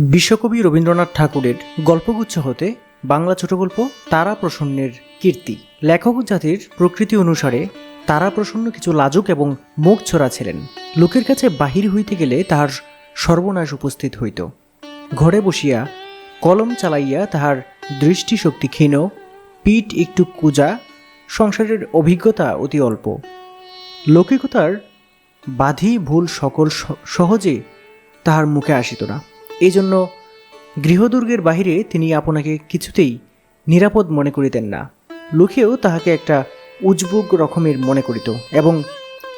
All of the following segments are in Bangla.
বিশ্বকবি রবীন্দ্রনাথ ঠাকুরের গল্পগুচ্ছ হতে বাংলা ছোট গল্প তারা প্রসন্নের কীর্তি। লেখক জাতির প্রকৃতি অনুসারে তারা প্রসন্ন কিছু লাজুক এবং মুখ ছড়া ছিলেন। লোকের কাছে বাহির হইতে গেলে তাহার সর্বনাশ উপস্থিত হইত। ঘরে বসিয়া কলম চালাইয়া তাহার দৃষ্টিশক্তি ক্ষীণ, পিঠ একটু কুজা, সংসারের অভিজ্ঞতা অতি অল্প। লৌকিকতার বাধি ভুল সকল সহজে তাহার মুখে আসিত না। এই জন্য গৃহদুর্গের বাহিরে তিনি আপনাকে কিছুতেই নিরাপদ মনে করিতেন না। লোকেও তাহাকে একটা উজবুক রকমের মনে করিত এবং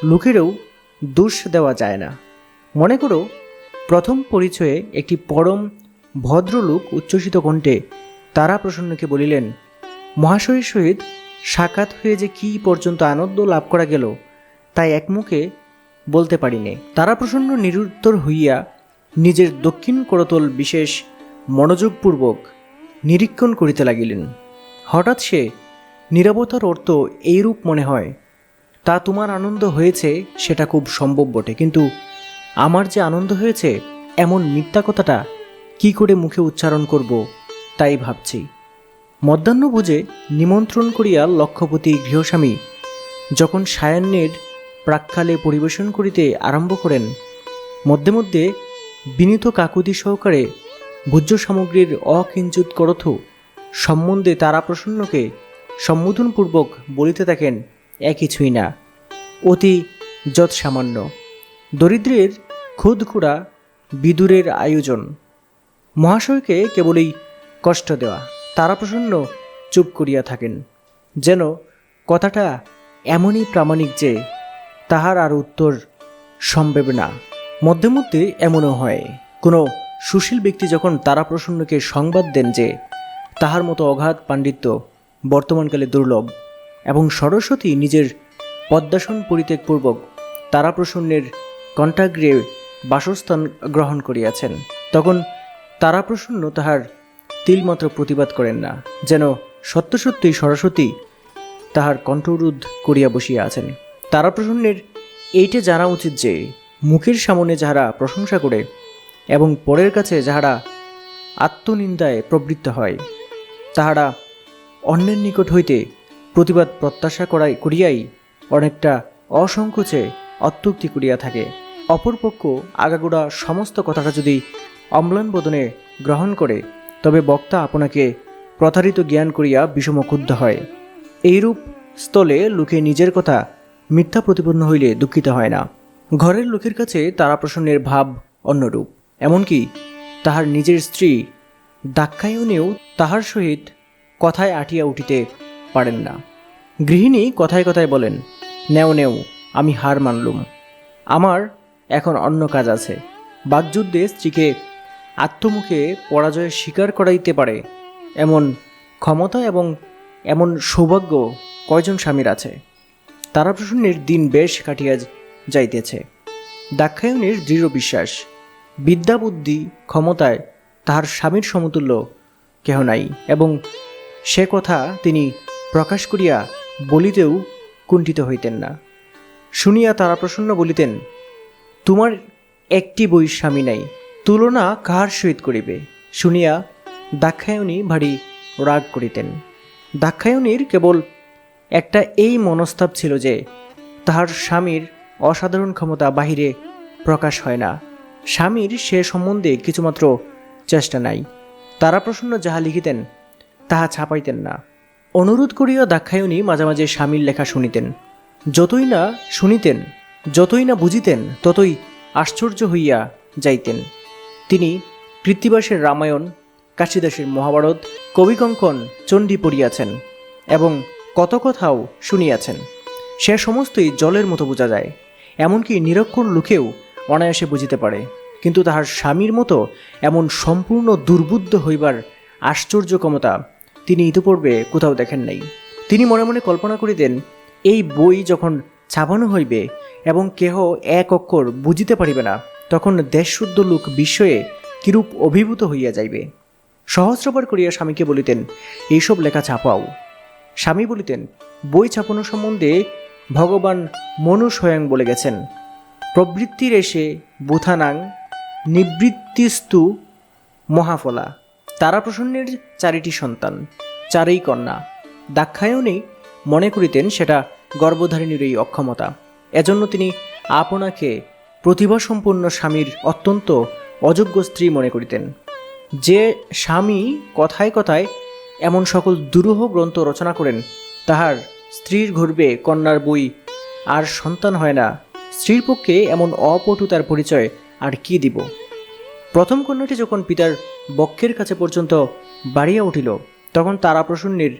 লোকেরও দোষ দেওয়া যায় না। মনে করো, প্রথম পরিচয়ে একটি পরম ভদ্রলোক উচ্ছ্বসিত কণ্ঠে তারা প্রসন্নকে বলিলেন, মহাশয়ের সহিত সাক্ষাৎ হয়ে যে কি পর্যন্ত আনন্দ লাভ করা গেল, তাই একমুখে বলতে পারিনে। তারা প্রসন্ন নিরুত্তর হইয়া নিজের দক্ষিণ করতল বিশেষ মনোযোগপূর্বক নিরীক্ষণ করিতে লাগিলেন। হঠাৎ সে নিরবতার অর্থ এইরূপ মনে হয়, তা তোমার আনন্দ হয়েছে, সেটা খুব সম্ভব বটে, কিন্তু আমার যে আনন্দ হয়েছে, এমন মিথ্যা কথাটা কি করে মুখে উচ্চারণ করব, তাই ভাবছি। মধ্যাহ্ন বুঝে নিমন্ত্রণ করিয়া লক্ষ্যপতি গৃহস্বামী যখন সায়ান্নের প্রাক্কালে পরিবেশন করিতে আরম্ভ করেন, মধ্যে মধ্যে বিনীত কাকুতি সহকারে ভোজ্য সামগ্রীর অকিঞ্চিত করথ সম্বন্ধে তারা প্রসন্নকে সম্বোধনপূর্বক বলিতে থাকেন, এ কিছুই না। অতি যৎসামান্য। দরিদ্রের খুদখুড়া বিদুরের আয়োজন। মহাশয়কে কেবলই কষ্ট দেওয়া তারা প্রসন্ন চুপ করিয়া থাকেন। যেন কথাটা এমনই প্রামাণিক যে তাহার আর উত্তর সম্ভব না। মধ্যে মধ্যে এমনও হয়। কোনো সুশীল ব্যক্তি যখন তারা প্রসন্নকে সংবাদ দেন যে তাহার মতো অগাধ পাণ্ডিত্য বর্তমানকালে দুর্লভ এবং সরস্বতী নিজের পদ্মাসন পরিত্যাগপূর্বক তারাপ্রসন্নের কণ্ঠাগ্রে বাসস্থান গ্রহণ করিয়াছেন, তখন তারাপ্রসন্ন তাহার তিলমাত্র প্রতিবাদ করেন না, যেন সত্য সত্যই সরস্বতী তাহার কণ্ঠরোধ করিয়া বসিয়া আছেন। তারাপ্রসন্নের এইটা জানা উচিত যে মুখের সামনে যাহারা প্রশংসা করে এবং পরের কাছে যাহারা আত্মনিন্দায় প্রবৃত্ত হয়, তাহারা অন্যের নিকট হইতে প্রতিবাদ প্রত্যাশা করাই করিয়াই অনেকটা অসংকোচে অত্যুক্তি করিয়া থাকে। অপরপক্ষ আগাগোড়া সমস্ত কথাটা যদি অম্লান বদনে গ্রহণ করে, তবে বক্তা আপনাকে প্রতারিত জ্ঞান করিয়া বিষম ক্ষুব্ধ হয়। এইরূপ স্থলে লোকে নিজের কথা মিথ্যা প্রতিপন্ন হইলে দুঃখিত হয় না। ঘরের লোকের কাছে তারা প্রসন্নের ভাব অন্যরূপ, এমনকি তাহার নিজের স্ত্রী দাক্ষায়নেও তাহার সহিত কথায় আটিয়া উঠিতে পারেন না। গৃহিণী কথায় কথায় বলেন, নেও নেও, আমি হার মানলুম। আমার এখন অন্য কাজ আছে। বাকযুদ্ধে স্ত্রীকে আত্মমুখে পরাজয় স্বীকার করাইতে পারে। এমন ক্ষমতা এবং এমন সৌভাগ্য কয়জন স্বামীর আছে? তারাপ্রসন্নের দিন বেশ কাটিয়া যাইতেছে। দাক্ষায়ণীর দৃঢ় বিশ্বাস বিদ্যা বুদ্ধি ক্ষমতায় তাহার স্বামীর সমতুল্য কেহ নাই এবং সে কথা তিনি প্রকাশ করিয়া বলিতেও কুণ্ঠিত হইতেন না। শুনিয়া তারা প্রসন্ন বলিতেন, তোমার একটি বই স্বামী নাই, তুলনা কাহার সহিত করিবে? শুনিয়া দাক্ষায়ণী ভারী রাগ করিতেন। দাক্ষায়ণীর কেবল একটা এই মনস্তাপ ছিল যে, তাহার স্বামীর অসাধারণ ক্ষমতা বাহিরে প্রকাশ হয় না। স্বামীর সে সম্বন্ধে কিছুমাত্র চেষ্টা নাই। তারা প্রসন্ন যাহা লিখিতেন, তাহা ছাপাইতেন না। অনুরোধ করিয়া দাক্ষায়ণী মাঝে মাঝে স্বামীর লেখা শুনিতেন। যতই না শুনিতেন, যতই না বুঝিতেন, ততই আশ্চর্য হইয়া যাইতেন। তিনি কৃত্তিবাসের রামায়ণ, কাশিদাসের মহাভারত, কবিকঙ্কন চণ্ডী পড়িয়াছেন এবং কত কথাও শুনিয়াছেন। সে সমস্তই জলের মতো বোঝা যায়। এমনকি নিরক্ষর লোকেও অনায়াসে বুঝিতে পারে। কিন্তু তাহার স্বামীর মতো এমন সম্পূর্ণ দুর্বুদ্ধ হইবার আশ্চর্য ক্ষমতা তিনি ইতিপূর্বে কোথাও দেখেন নাই। তিনি মনে মনে কল্পনা করিতেন, এই বই যখন ছাপানো হইবে এবং কেহ এক অক্ষর বুঝিতে পারিবে না, তখন দেশশুদ্ধ লোক বিষয়ে কিরূপ অভিভূত হইয়া যাইবে। সহস্রবার করিয়া স্বামীকে বলিতেন, এইসব লেখা ছাপাও। স্বামী বলিতেন, বই ছাপানো সম্বন্ধে ভগবান মনু স্বয়ং বলে গেছেন, প্রবৃত্তির এসে বুথানাং নিবৃত্তিস্তু মহাফলা। তারাপ্রসন্নের চারিটি সন্তান, চারেই কন্যা। দাক্ষায়ণী মনে করিতেন সেটা গর্ভধারিণীর এই অক্ষমতা। এজন্য তিনি আপনাকে প্রতিভাসম্পন্ন স্বামীর অত্যন্ত অযোগ্য স্ত্রী মনে করিতেন। যে স্বামী কথায় কথায় এমন সকল দুরূহ গ্রন্থ রচনা করেন, তাহার স্ত্রীর গর্ভে কন্যার বই। আর সন্তান হয় না। স্ত্রীর পক্ষে এমন অপটুতার পরিচয় আর কি দিব? প্রথম কন্যাটি যখন পিতার বক্ষের কাছে পর্যন্ত বাড়িয়া উঠিল, তখন তারা প্রসন্নের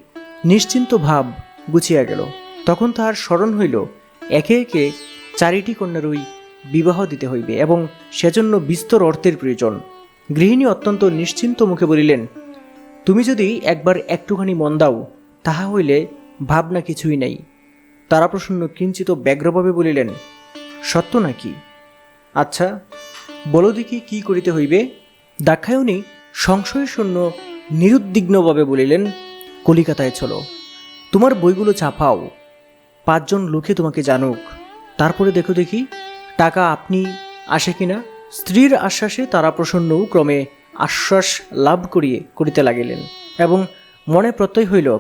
নিশ্চিন্ত ভাব গুছিয়া গেল। তখন তাহার স্মরণ হইল, একে একে চারিটি কন্যারই বিবাহ দিতে হইবে এবং সেজন্য বিস্তর অর্থের প্রয়োজন। গৃহিণী অত্যন্ত নিশ্চিন্ত মুখে বলিলেন, তুমি যদি একবার একটুখানি মন দাও, তাহা হইলে ভাবনা কিছুই নাই। তারাপ্রসন্ন কিঞ্চিত ব্যগ্রভাবে বলিলেন, সত্য নাকি? আচ্ছা বলো দেখি কি করিতে হইবে? দাক্ষায়ণী সংশয় সংশয়শূন্য নিরুদ্বিগ্নভাবে বলিলেন, কলিকাতায় চলো, তোমার বইগুলো চাপাও পাঁচজন লোকে তোমাকে জানুক। তারপরে দেখো দেখি, টাকা আপনি আসে কিনা? স্ত্রীর আশ্বাসে তারা প্রসন্নও ক্রমে আশ্বাস লাভ করিয়ে, করিতে লাগিলেন এবং মনে প্রত্যয় হইল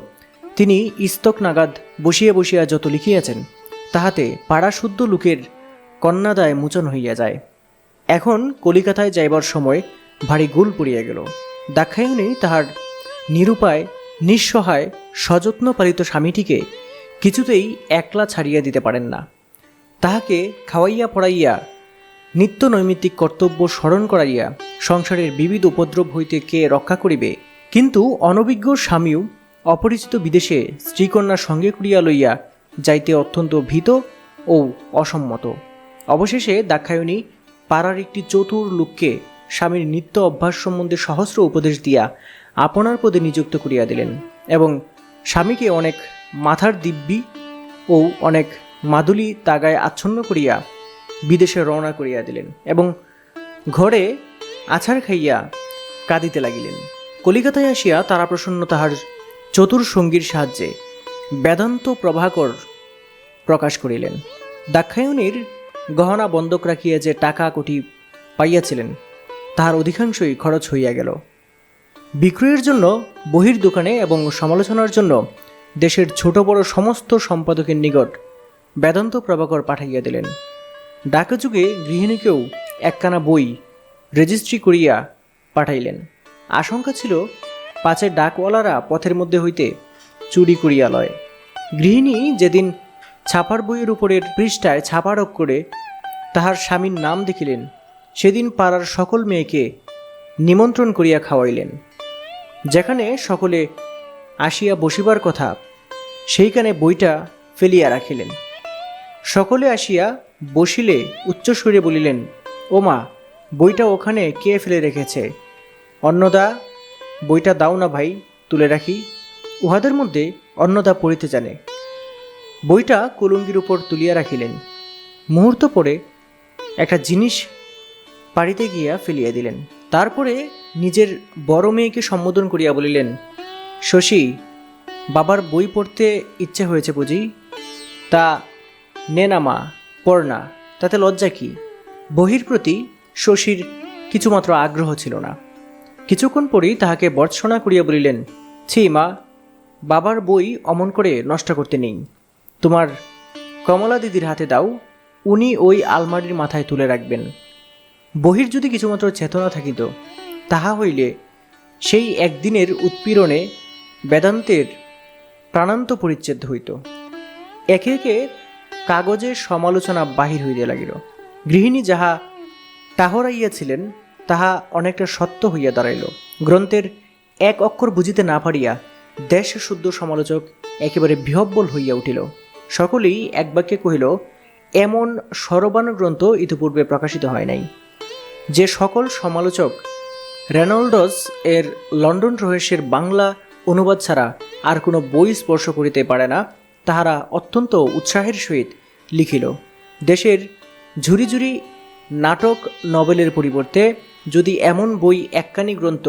তিনি ইস্তক নাগাদ বসিয়া বসিয়া যত লিখিয়াছেন, তাহাতে পাড়াশুদ্ধ লোকের কন্যাদায় মোচন হইয়া যায়। এখন কলিকাতায় যাইবার সময় ভারী গুল পড়িয়া গেল। দাক্ষায়ণী তাহার নিরুপায়, নিঃসহায়, সযত্ন পালিত স্বামীটিকে কিছুতেই একলা ছাড়িয়া দিতে পারেন না। তাহাকে খাওয়াইয়া পড়াইয়া নিত্য নৈমিত্তিক কর্তব্য স্মরণ করাইয়া সংসারের বিবিধ উপদ্রব হইতে কে রক্ষা করিবে? কিন্তু অনভিজ্ঞ স্বামীও অপরিচিত বিদেশে স্ত্রীকন্যা সঙ্গে করিয়া লইয়া যাইতে অত্যন্ত ভীত ও অসম্মত। অবশেষে দাক্ষায়ণী পাড়ার একটি চতুর লোককে স্বামীর নিত্য অভ্যাস সম্বন্ধে সহস্র উপদেশ দিয়া আপনার পদে নিযুক্ত করিয়া দিলেন এবং স্বামীকে অনেক মাথার দিব্যি ও অনেক মাদুলি তাগায় আচ্ছন্ন করিয়া বিদেশে রওনা করিয়া দিলেন এবং ঘরে আছাড় খাইয়া কাঁদিতে লাগিলেন। কলিকাতায় আসিয়া তারা প্রসন্ন তাহার চতুর সঙ্গীর সাহায্যে বেদান্ত প্রভাকর প্রকাশ করিলেন। দাক্ষায়ণীর গহনা বন্ধক রাখিয়া যে টাকা কোটি পাইয়াছিলেন, তাহার অধিকাংশই খরচ হইয়া গেল। বিক্রয়ের জন্য বহির দোকানে এবং সমালোচনার জন্য দেশের ছোট বড় সমস্ত সম্পাদকের নিকট বেদান্ত প্রভাকর পাঠাইয়া দিলেন। ডাকযুগে গৃহিণীকেও একখানা বই রেজিস্ট্রি করিয়া পাঠাইলেন। আশঙ্কা ছিল পাছে ডাকওয়ালারা পথের মধ্যে হইতে চুরি করিয়া লয়। গৃহিণী যেদিন ছাপার বইয়ের উপরের পৃষ্ঠায় ছাপারক করে তাহার স্বামীর নাম দেখিলেন, সেদিন পাড়ার সকল মেয়েকে নিমন্ত্রণ করিয়া খাওয়াইলেন। যেখানে সকলে আসিয়া বসিবার কথা, সেইখানে বইটা ফেলিয়া রাখিলেন। সকলে আসিয়া বসিলে উচ্চস্বরে বলিলেন ও মা বইটা ওখানে কে ফেলে রেখেছে? অন্নদা বইটা দাও না ভাই, তুলে রাখি। উহাদের মধ্যে অন্নদা পড়িতে জানে। বইটা কুলুঙ্গির উপর তুলিয়া রাখিলেন। মুহূর্ত পরে একটা জিনিস পাড়িতে গিয়া ফেলিয়া দিলেন। তারপরে নিজের বড় মেয়েকে সম্বোধন করিয়া বলিলেন, শশী, বাবার বই পড়তে ইচ্ছে হয়েছে বুঝি? তা নে না মা, পড় না, তাতে লজ্জা কি? বহির প্রতি শশীর কিছুমাত্র আগ্রহ ছিল না। কিছুক্ষণ পরেই তাহাকে বর্ষণা করিয়া বলিলেন, ছি মা, বাবার বই অমন করে নষ্ট করতে নেই। তোমার কমলা দিদির হাতে দাও, উনি ওই আলমারির মাথায় তুলে রাখবেন। বহির যদি কিছুমাত্র চেতনা থাকিত, তাহা হইলে সেই একদিনের উৎপীড়নে বেদান্তের প্রাণান্ত পরিচ্ছেদ হইত। একে একে কাগজের সমালোচনা বাহির হইতে লাগিল। গৃহিণী যাহা টাহরাইয়াছিলেন তাহা অনেকটা সত্য হইয়া দাঁড়াইল। গ্রন্থের এক অক্ষর বুঝিতে না পারিয়া দেশ শুদ্ধ সমালোচক একেবারে বিহব্বল হইয়া উঠিল। সকলেই এক বাক্যে কহিল, এমন সরবান গ্রন্থ ইতিপূর্বে প্রকাশিত হয় নাই। যে সকল সমালোচক রেনল্ডস এর লন্ডন রহস্যের বাংলা অনুবাদ ছাড়া আর কোনো বই স্পর্শ করিতে পারে না, তাহারা অত্যন্ত উৎসাহের সহিত লিখিল। দেশের ঝুরি ঝুরি নাটক নভেলের পরিবর্তে যদি এমন বই একখানি গ্রন্থ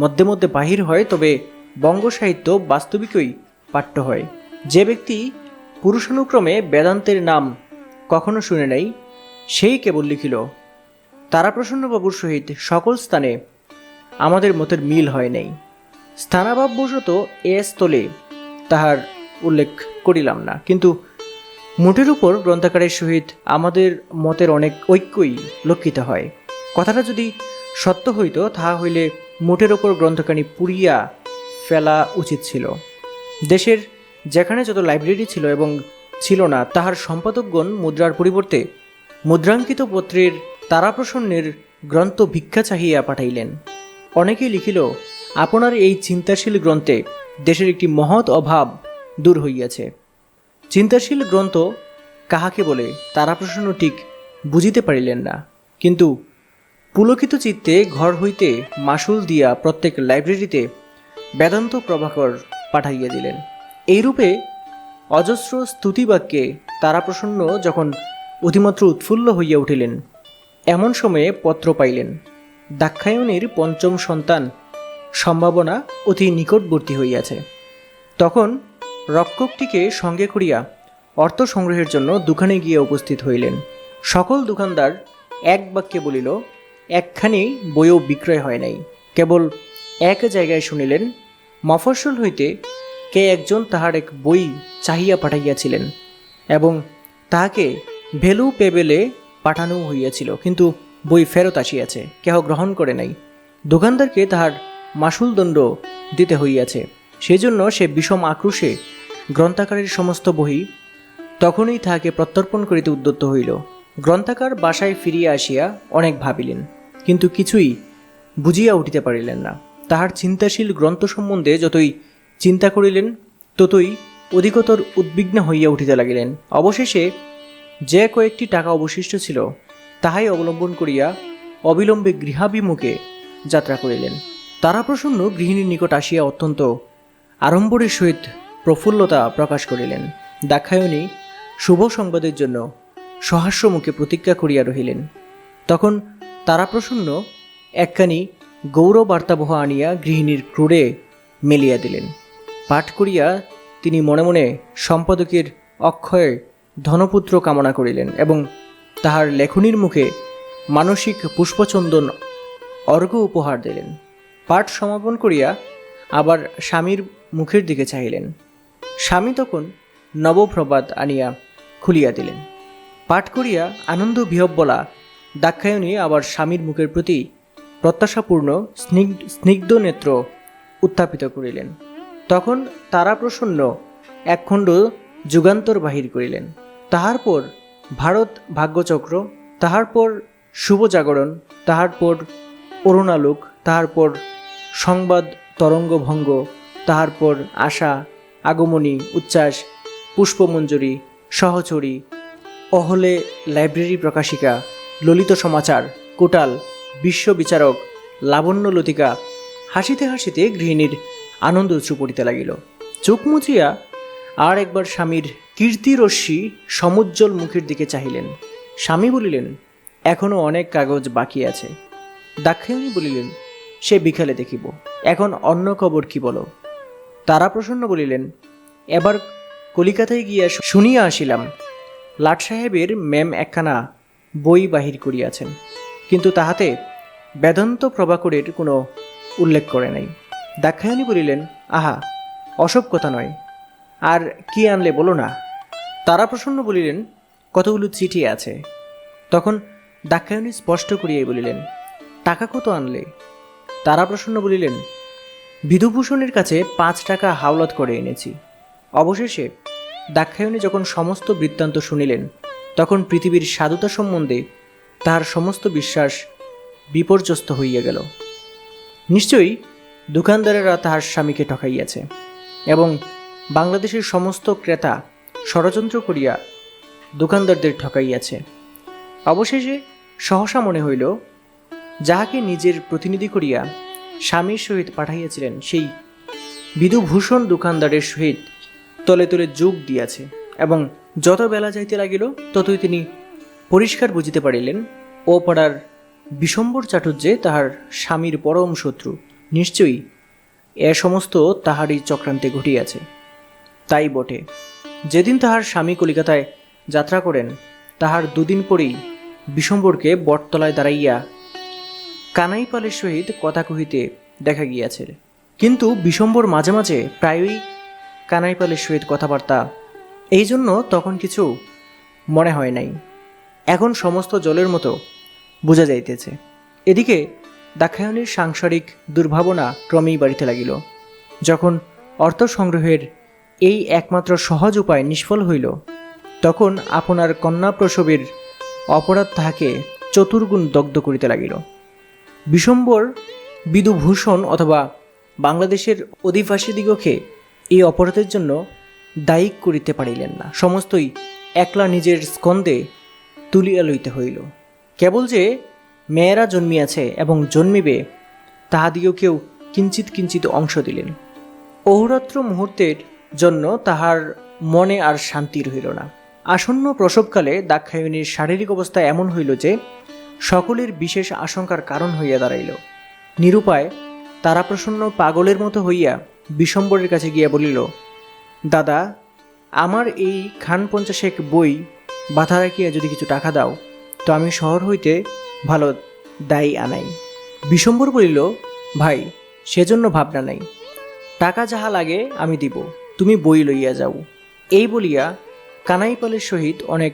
মধ্যে মধ্যে বাহির হয়, তবে বঙ্গ সাহিত্য বাস্তবিকই পাঠ্য হয়। যে ব্যক্তি পুরুষানুক্রমে বেদান্তের নাম কখনো শুনে নাই, সেই কেবল লিখিল, তারাপ্রসন্নবাবুর সহিত সকল স্থানে আমাদের মতের মিল হয় নাই। স্থানাভাববশত এ স্থলে তাহার উল্লেখ করিলাম না। কিন্তু মোটের উপর গ্রন্থাকারের সহিত আমাদের মতের অনেক ঐক্যই লক্ষিত হয়। কথাটা যদি সত্য হইত, তাহা হইলে মোটের ওপর গ্রন্থখানি পুড়িয়া ফেলা উচিত ছিল। দেশের যেখানে যত লাইব্রেরি ছিল এবং ছিল না, তাহার সম্পাদকগণ মুদ্রার পরিবর্তে মুদ্রাঙ্কিত পত্রের তারাপ্রসন্নের গ্রন্থ ভিক্ষা চাহিয়া পাঠাইলেন। অনেকেই লিখিল, আপনার এই চিন্তাশীল গ্রন্থে দেশের একটি মহৎ অভাব দূর হইয়াছে। চিন্তাশীল গ্রন্থ কাহাকে বলে? তারাপ্রসন্ন ঠিক বুঝিতে পারিলেন না। কিন্তু পুলকিত চিত্তে ঘর হইতে মাসুল দিয়া প্রত্যেক লাইব্রেরিতে বেদান্ত প্রভাকর পাঠাইয়া দিলেন। এইরূপে অজস্র স্তুতিবাক্যে তারাপ্রসন্ন যখন অতিমাত্র উৎফুল্ল হইয়া উঠিলেন, এমন সময়ে পত্র পাইলেন, দাক্ষায়ণীর পঞ্চম সন্তান সম্ভাবনা অতি নিকটবর্তী হইয়াছে। তখন রক্ষকটিকে সঙ্গে করিয়া অর্থ সংগ্রহের জন্য দোকানে গিয়ে উপস্থিত হইলেন। সকল দোকানদার এক বাক্যে বলিল একখানি বইও বিক্রয় হয় নাই। কেবল এক জায়গায় শুনিলেন, মফস্বল হইতে কে একজন তাহার এক বই চাহিয়া পাঠাইয়াছিলেন এবং তাহাকে ভেলু পেবেলে পাঠানো হইয়াছিল, কিন্তু বই ফেরত আসিয়াছে, কেহ গ্রহণ করে নাই। দোকানদারকে তাহার মাসুল দণ্ড দিতে হইয়াছে। সেজন্য সে বিষম আক্রোশে গ্রন্থাকারের সমস্ত বই তখনই তাহাকে প্রত্যর্পণ করিতে উদ্যত হইল। গ্রন্থাকার বাসায় ফিরিয়া আসিয়া অনেক ভাবিলেন। কিন্তু কিছুই বুঝিয়া উঠিতে পারিলেন না। তাহার চিন্তাশীল গ্রন্থ সম্বন্ধে যতই চিন্তা করিলেন, ততই অধিকতর উদ্বিগ্ন হইয়া উঠিতে লাগিলেন। অবশেষে যে কয়েকটি টাকা অবশিষ্ট ছিল, তাহাই অবলম্বন করিয়া অবিলম্বে গৃহাভিমুখে যাত্রা করিলেন। তারা প্রসন্ন গৃহিণীর নিকট আসিয়া অত্যন্ত আড়ম্বরের সহিত প্রফুল্লতা প্রকাশ করিলেন। দাক্ষায়ণী শুভ সংবাদের জন্য সহাস্য মুখে প্রতিজ্ঞা করিয়া রহিলেন। তখন তারাপ্রসন্ন একখানি গৌরবার্তাবহ আনিয়া গৃহিণীর ক্রুড়ে মেলিয়া দিলেন। পাঠ করিয়া তিনি মনে মনে সম্পাদকের অক্ষয় ধনপুত্র কামনা করিলেন এবং তাহার লেখনীর মুখে মানসিক পুষ্পচন্দন অর্ঘ্য উপহার দিলেন। পাঠ সমাপন করিয়া আবার স্বামীর মুখের দিকে চাহিলেন। স্বামী তখন নবপ্রবাদ আনিয়া খুলিয়া দিলেন। পাঠ করিয়া আনন্দ বিহব্বলা দাক্ষায়ণী আবার স্বামীর মুখের প্রতি প্রত্যাশাপূর্ণ, স্নিগ্ধ নেত্র উত্থাপিত করিলেন। তখন তারাপ্রসন্ন একখণ্ড যুগান্তর বাহির করিলেন। তাহার পর ভারত ভাগ্যচক্র, তাহার পর শুভ জাগরণ, তাহার পর অরুণালোক, তাহার পর সংবাদ তরঙ্গভঙ্গ, তাহার পর আশা, আগমনী, উচ্ছ্বাস, পুষ্পমঞ্জুরি, সহচরী, অহলে লাইব্রেরি প্রকাশিকা ললিত সমাচার, কোটাল বিশ্ববিচারক লাবণ্য লতিকা, হাসিতে হাসিতে গৃহিণীর আনন্দ উৎসু পড়িতে লাগিল। চোখ মুচিয়া আর একবার স্বামীর কীর্তিরশ্মি সমুজ্জ্বল মুখের দিকে চাহিলেন। স্বামী বলিলেন এখনও অনেক কাগজ বাকি আছে। দাক্ষায়ণী বলিলেন, সে বিকালে দেখিব। এখন অন্য খবর কি বলো? তারা প্রসন্ন বলিলেন, এবার কলিকাতায় গিয়া শুনিয়া আসিলাম। লাট সাহেবের ম্যাম একখানা বই বাহির করিয়াছেন, কিন্তু তাহাতে বেদান্ত প্রভাকরের কোনো উল্লেখ করে নাই। দাক্ষায়ণী বলিলেন, আহা, অসব কথা নয়। আর কি আনলে বলো না? তারা প্রসন্ন বলিলেন, কতগুলো চিঠি আছে? তখন দাক্ষায়ণী স্পষ্ট করিয়াই বলিলেন, টাকা কত আনলে? তারা প্রসন্ন বলিলেন, বিধুভূষণের কাছে পাঁচ টাকা হাওলাত করে এনেছি। অবশেষে দাক্ষায়ণী যখন সমস্ত বৃত্তান্ত শুনিলেন তখন পৃথিবীর সাধুতা সম্বন্ধে তাহার সমস্ত বিশ্বাস বিপর্যস্ত হইয়া গেল। নিশ্চয়ই দোকানদারেরা তাহার স্বামীকে ঠকাইয়াছে এবং বাংলাদেশের সমস্ত ক্রেতা ষড়যন্ত্র করিয়া দোকানদারদের ঠকাইয়াছে। অবশেষে সহসা মনে হইল, যাহাকে নিজের প্রতিনিধি করিয়া স্বামীর সহিত পাঠাইয়াছিলেন, সেই বিধুভূষণ দোকানদারের সহিত তলে তলে যোগ দিয়াছে এবং যত বেলা যাইতে লাগিল, ততই তিনি পরিষ্কার বুঝিতে পারিলেন, ও পাড়ার বিশম্বর চাটুর্যে তাহার স্বামীর পরম শত্রু। নিশ্চয়ই এ সমস্ত তাহারই চক্রান্তে ঘটিয়াছে। তাই বটে। যেদিন তাহার স্বামী কলিকাতায় যাত্রা করেন, তাহার দুদিন পরেই বিশম্বরকে বটতলায় দাঁড়াইয়া কানাইপালের সহিত কথা কহিতে দেখা গিয়াছে। কিন্তু বিশম্বর মাঝে মাঝে প্রায়ই কানাইপালের সহিত কথাবার্তা এই জন্য তখন কিছু মনে হয় নাই। এখন সমস্ত জলের মতো বোঝা যাইতেছে। এদিকে দাক্ষায়ণীর সাংসারিক দুর্ভাবনা ক্রমেই বাড়িতে লাগিল। যখন অর্থ সংগ্রহের এই একমাত্র সহজ উপায় নিষ্ফল হইল, তখন আপনার কন্যা প্রসবের অপরাধ তাহাকে চতুর্গুণ দগ্ধ করিতে লাগিল। বিশম্বর বিদুভূষণ অথবা বাংলাদেশের অধিবাসীদিগকে এই অপরাধের জন্য দায়ী করিতে পারিলেন না। সমস্তই একলা নিজের স্কন্দে তুলিয়া লইতে হইল। কেবল যে মেয়েরা জন্মিয়াছে এবং জন্মিবে তাহাদিগকেও কিঞ্চিত কিঞ্চিত অংশ দিলেন। অহরাত্র মুহূর্তের জন্য তাহার মনে আর শান্তি রহিল না। আসন্ন প্রসবকালে দাক্ষায়ণীর শারীরিক অবস্থা এমন হইল যে, সকলের বিশেষ আশঙ্কার কারণ হইয়া দাঁড়াইল। নিরুপায় তারাপ্রসন্ন পাগলের মতো হইয়া বিশম্বরের কাছে গিয়া বলিল দাদা, আমার এই খান পঞ্চাশেক বই বাধা রাখিয়া যদি কিছু টাকা দাও, তো আমি শহর হইতে ভালো দায়ী আনাই। বিশম্বর বলিল, ভাই, সেজন্য ভাবনা নাই। টাকা যাহা লাগে আমি দিব, তুমি বই লইয়া যাও। এই বলিয়া কানাইপালের সহিত অনেক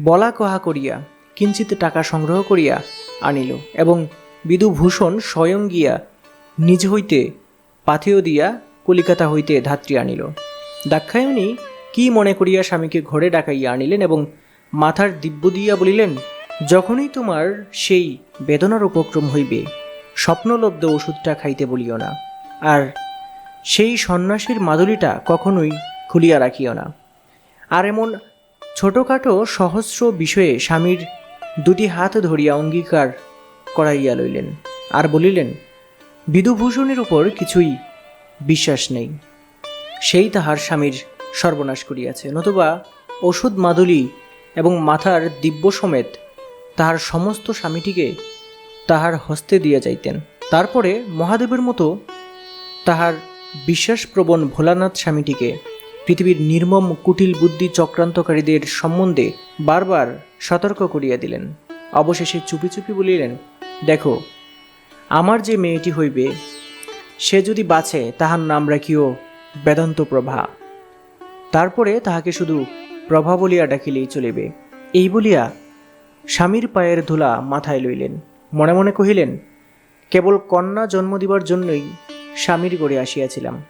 বলা কহা করিয়া কিঞ্চিত টাকা সংগ্রহ করিয়া আনিল এবং বিদুভূষণ স্বয়ং গিয়া নিজ হইতে পাথেয় দিয়া কলিকাতা হইতে ধাত্রী আনিল। দাক্ষায়ণী কি মনে করিয়া স্বামীকে ঘরে ডাকাইয়া আনিলেন এবং মাথার দিব্য দিয়া বলিলেন, যখনই তোমার সেই বেদনার উপক্রম হইবে, স্বপ্নলব্ধ ওষুধটা খাইতে বলিও না। আর সেই সন্ন্যাসীর মাদুলিটা কখনোই খুলিয়া রাখিও না। আর এমন ছোটোখাটো সহস্র বিষয়ে স্বামীর দুটি হাত ধরিয়া অঙ্গীকার করাইয়া লইলেন। আর বলিলেন, বিদুভূষণের উপর কিছুই বিশ্বাস নেই। সেই তাহার স্বামীর সর্বনাশ করিয়াছে। নতুবা ওষুধ মাদুলি এবং মাথার দিব্য সমেত তাহার সমস্ত স্বামীটিকে তাহার হস্তে দিয়া যাইতেন। তারপরে মহাদেবের মতো তাহার বিশ্বাসপ্রবণ ভোলানাথ স্বামীটিকে পৃথিবীর নির্মম কুটিল বুদ্ধি চক্রান্তকারীদের সম্বন্ধে বারবার সতর্ক করিয়া দিলেন। অবশেষে চুপি চুপি বলিলেন, দেখো, আমার যে মেয়েটি হইবে, সে যদি বাঁচে, তাহার নাম রাখিও বেদান্ত প্রভা। তারপরে তাহাকে শুধু প্রভা বলিয়া ডাকিলেই চলিবে। এই বলিয়া স্বামীর পায়ের ধুলা মাথায় লইলেন। মনে মনে কহিলেন, কেবল কন্যা জন্ম দিবার জন্যই স্বামীর গড়ে আসিয়াছিলাম।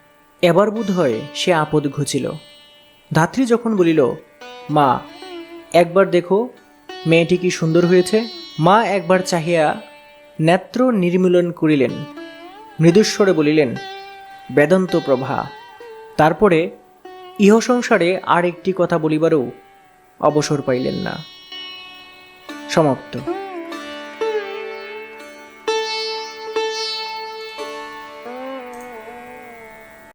এবার বোধ হয় সে আপদ ঘুচিল। ধাত্রী যখন বলিল, মা, একবার দেখো, মেয়েটি কি সুন্দর হয়েছে। মা একবার চাহিয়া নেত্র নির্মীলন করিলেন। মৃদুস্বরে বলিলেন, বেদন্ত প্রভা তারপরে ইহ সংসারে আর একটি কথা বলিবারও অবসর পাইলেন না। সমাপ্ত।